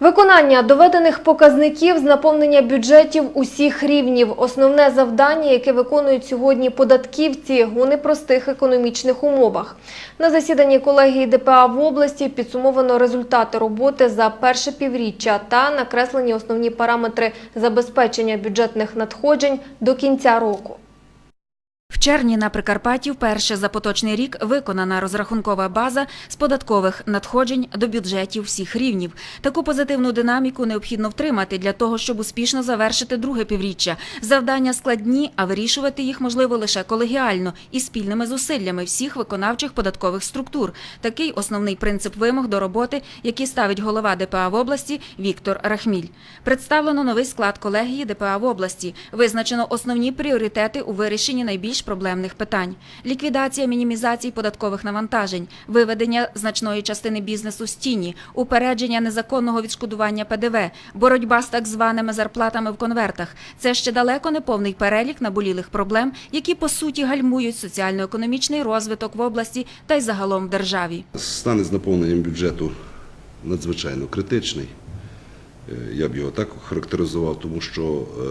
Виконання доведених показників з наповнення бюджетів усіх рівнів основне завдання, яке виконують сьогодні податківці у непростих економічних умовах. На засіданні колегії ДПА в області підсумовано результати роботи за перше півріччя та накреслені основні параметри забезпечення бюджетних надходжень до кінця року. В червні на Прикарпатті вперше за поточний рік виконана розрахункова база з податкових надходжень до бюджетів всіх рівнів. Таку позитивну динаміку необхідно втримати для того, щоб успішно завершити друге півріччя. Завдання складні, а вирішувати їх можливо лише колегіально і спільними зусиллями всіх виконавчих податкових структур. Такий основний принцип вимог до роботи, який ставить голова ДПА в області Віктор Рахміль. Представлено новий склад колегії ДПА в області. Визначено основні пріоритети у вирішенні найбільш проблемних питань: ліквідація мінімізації податкових навантажень, виведення значної частини бізнесу з тіні, упередження незаконного відшкодування ПДВ, боротьба з так званими зарплатами в конвертах. Це ще далеко не повний перелік наболілих проблем, які по суті гальмують соціально-економічний розвиток в області та й загалом в державі. Стан із наповненням бюджету надзвичайно критичний. Е, Я б його так характеризував, тому що е,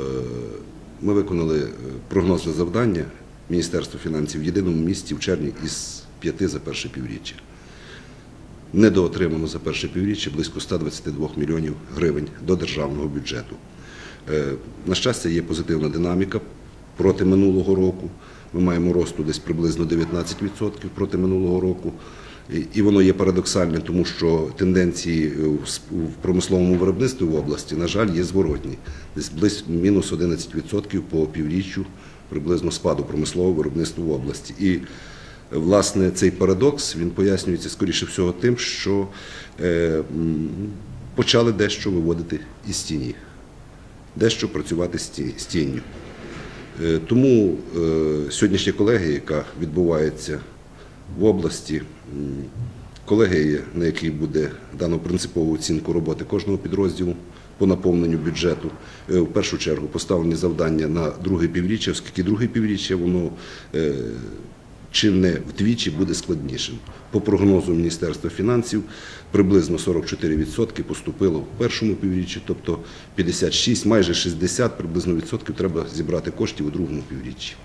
ми виконали е, прогнозне завдання Міністерства фінансів в єдиному місці в червні із п'яти за перше півріччя. Недоотримано за перше півріччя близько 122 мільйонів гривень до державного бюджету. Е, На щастя, є позитивна динаміка проти минулого року. Ми маємо росту десь приблизно 19% проти минулого року. І- воно є парадоксальним, тому що тенденції е, в промисловому виробництві в області, на жаль, є зворотні. Десь близько мінус 11% по півріччю приблизно спаду промислового виробництва в області. І власне цей парадокс він пояснюється скоріше всього тим, що е, почали дещо виводити із тіні, дещо працювати з тінню. Е, Тому е, сьогоднішня колегія, яка відбувається в області, колегія, на якій буде дано принципову оцінку роботи кожного підрозділу по наповненню бюджету, е, в першу чергу поставлені завдання на друге півріччя, оскільки друге півріччя воно е, чи не вдвічі буде складнішим. По прогнозу Міністерства фінансів приблизно 44% поступило в першому півріччі, тобто 56, майже 60 приблизно відсотків треба зібрати коштів у другому півріччі.